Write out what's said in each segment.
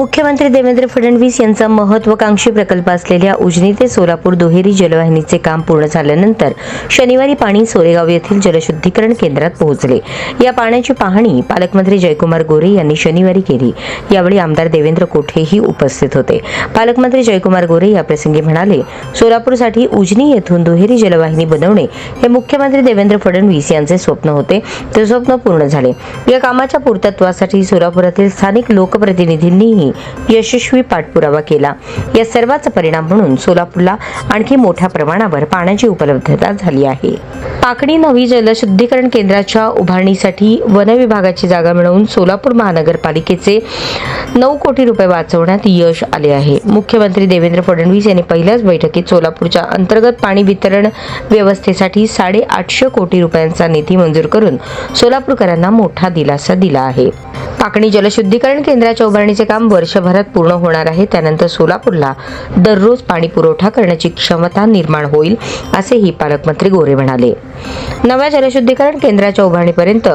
मुख्यमंत्री देवेंद्र फडणवीस यांचा महत्वाकांक्षी प्रकल्प असलेल्या उजनी ते सोलापूर दुहेरी जलवाहिनीचे काम पूर्ण झाल्यानंतर शनिवारी पाणी सोरेगाव येथील जलशुद्धीकरण केंद्रात पोहोचले. या पाण्याची पाहणी पालकमंत्री जयकुमार गोरे यांनी शनिवारी केली. यावेळी आमदार देवेंद्र कोठेही उपस्थित होते. पालकमंत्री जयकुमार गोरे याप्रसंगी म्हणाले सोलापूरसाठी उजनी येथून दुहेरी जलवाहिनी बनवणे हे मुख्यमंत्री देवेंद्र फडणवीस यांचे स्वप्न होते. ते स्वप्न पूर्ण झाले. या कामाच्या पूर्तत्वासाठी सोलापुरातील स्थानिक लोकप्रतिनिधींनीही यशस्वी पाठपुरावा केला. या सर्वाचा परिणाम म्हणून सोलापूरला आणखी मोठ्या प्रमाणावर पाण्याची उपलब्धता झाली आहे. पाकडी नवी जलशुद्धीकरण केंद्राच्या उभारणीसाठी वन विभागाची जागा मिळवून सोलापूर महानगरपालिकेचे नऊ कोटी रुपये वाचवण्यात यश आले आहे. मुख्यमंत्री देवेंद्र फडणवीस यांनी पहिल्याच बैठकीत सोलापूरच्या अंतर्गत पाणी वितरण व्यवस्थेसाठी साडेआठशे कोटी रुपयांचा निधी मंजूर करून सोलापूरकरांना मोठा दिलासा दिला आहे. पाकणी जलशुद्धीकरण केंद्राच्या उभारणीचे काम वर्षभरात पूर्ण होणार आहे. त्यानंतर सोलापूरला दररोज पाणी पुरवठा करण्याची क्षमता निर्माण होईल असेही पालकमंत्री गोरे म्हणाले. नव्या जलशुद्धीकरण केंद्राच्या उभारणीपर्यंत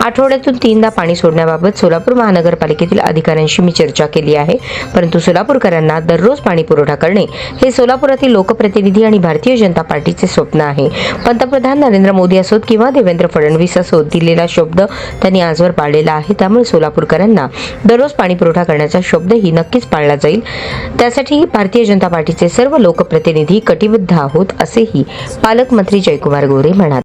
आठवड्यातून तीनदा पाणी सोडण्याबाबत सोलापूर महानगरपालिकेतील अधिकाऱ्यांशी मी चर्चा केली आहे. परंतु सोलापूरकरांना दररोज पाणी पुरवठा करणे हे सोलापुरातील लोकप्रतिनिधी आणि भारतीय जनता पार्टीचे स्वप्न आहे. पंतप्रधान नरेंद्र मोदी असोत किंवा देवेंद्र फडणवीस असोत दिलेला शब्द त्यांनी आजवर पाळलेला आहे. त्यामुळे सोलापूरकरांना दररोज पाणी पुरवठा करण्याचा शब्दही नक्कीच पाळला जाईल. त्यासाठी भारतीय जनता पार्टीचे सर्व लोकप्रतिनिधी कटिबद्ध आहोत असेही पालकमंत्री जयकुमार गोरे म्हणाले.